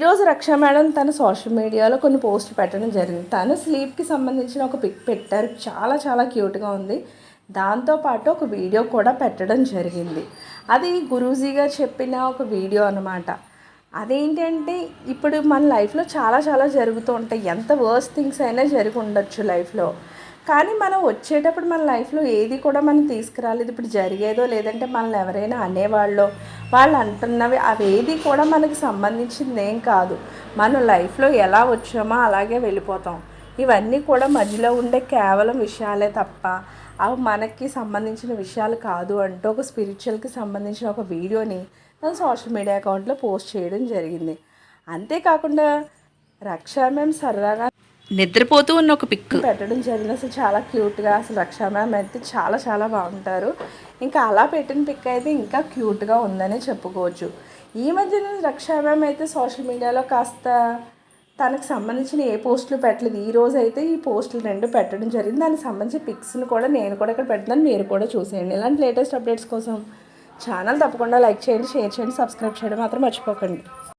ఈరోజు రక్ష మేడం తన సోషల్ మీడియాలో కొన్ని పోస్టులు పెట్టడం జరిగింది. తను స్లీప్కి సంబంధించిన ఒక పిక్ పెట్టారు. చాలా చాలా క్యూట్గా ఉంది. దాంతోపాటు ఒక వీడియో కూడా పెట్టడం జరిగింది. అది గురూజీ గారు చెప్పిన ఒక వీడియో అనమాట అదేంటంటే ఇప్పుడు మన లైఫ్లో చాలా చాలా జరుగుతూ ఉంటాయి. ఎంత వర్స్ట్ థింగ్స్ అయినా జరిగి ఉండొచ్చు లైఫ్లో. కానీ మనం వచ్చేటప్పుడు మన లైఫ్లో ఏది కూడా మనం తీసుకురాలేదు. ఇప్పుడు జరిగేదో లేదంటే మనల్ని ఎవరైనా అనేవాళ్ళు వాళ్ళు అంటున్నవి అవి ఏది కూడా మనకి సంబంధించింది ఏం కాదు. మన లైఫ్లో ఎలా వచ్చామో అలాగే వెళ్ళిపోతాం. ఇవన్నీ కూడా మధ్యలో ఉండే కేవలం విషయాలే తప్ప అవి మనకి సంబంధించిన విషయాలు కాదు అంటూ ఒక స్పిరిచువల్కి సంబంధించిన ఒక వీడియోని తన సోషల్ మీడియా అకౌంట్లో పోస్ట్ చేయడం జరిగింది. అంతేకాకుండా రక్షా మేము సరదాగా నిద్రపోతూ ఉన్న ఒక పిక్. పెట్టడం జరిగింది. అసలు చాలా క్యూట్గా అసలు రక్షా మ్యామ్ అయితే చాలా చాలా బాగుంటారు. ఇంకా అలా పెట్టిన పిక్ అయితే ఇంకా క్యూట్గా ఉందనే చెప్పుకోవచ్చు. ఈ మధ్యన రక్షా మ్యామ్ అయితే సోషల్ మీడియాలో కాస్త తనకు సంబంధించిన ఏ పోస్టులు పెట్టలేదు. ఈ రోజు అయితే ఈ పోస్టులు రెండు పెట్టడం జరిగింది. దానికి సంబంధించిన పిక్స్ని కూడా నేను కూడా ఇక్కడ పెడుతున్నాను మీరు కూడా చూసేయండి. ఇలాంటి లేటెస్ట్ అప్డేట్స్ కోసం ఛానల్ తప్పకుండా లైక్ చేయండి షేర్ చేయండి సబ్స్క్రైబ్ చేయడం మాత్రం మర్చిపోకండి.